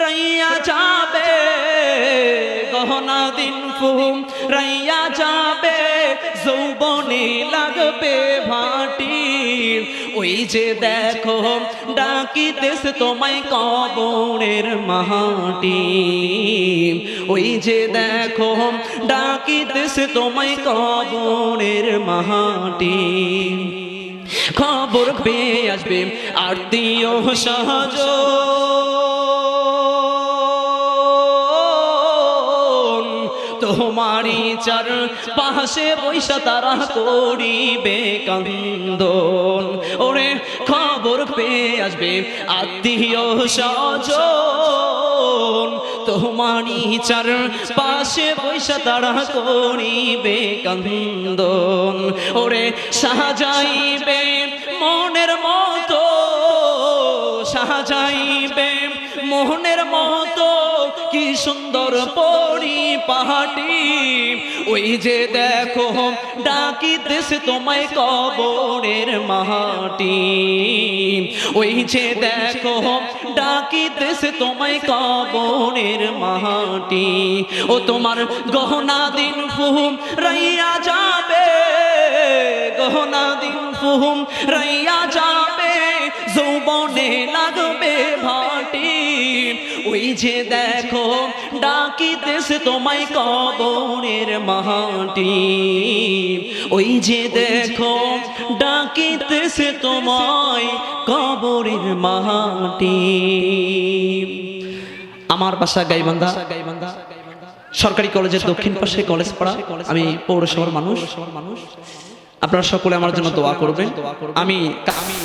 রাইয়া যাবে, গহনা দিন ফুম। রাইয়া যাবে, যৌবনে লাগবে ভাটি। ওই যে দেখো ডাকিতেস তোমায় কবরের মাটি ওই যে দেখো ডাকিতেস তোমায় কবরের মাটি খবর পেয়ে আসবে আত্মীয় সহজ তোমারই চার পাশে বৈশা তারা করিবে কান্দন। ওরে খবর পেয়ে আসবে আত্মীয় স্বজন। তোমারই চার পাশে বৈশা তারা করিবে কান্দন। ওরে সাজাইবে মনের মতো, সাজাইবে মোহনের মতো, কি সুন্দর পরি পাহাটি ওই যে দেখো ডাকিতেস তোমায় কবরের মাটি। ওই যে দেখো ডাকিতেস তোমায় কবরের মাটি। ও তোমার গহনা দিন ফুহুম, রাইয়া যাবে। গহনা দিন ফুহুম, রাইয়া ওই যে দেখো ডাকিতেস তোমায় কবরের মাটি। ওই যে দেখো ডাকিতেস তোমায় কবরের মাটি। আমার বাসা গাইবান্ধা গাইবান্ধা সরকারি কলেজের দক্ষিণ পাশে কলেজ পড়া। আমি পৌরসভার মানুষ। মানুষ। আপনারা সকলে আমার জন্য দোয়া করবেন। আমি আমি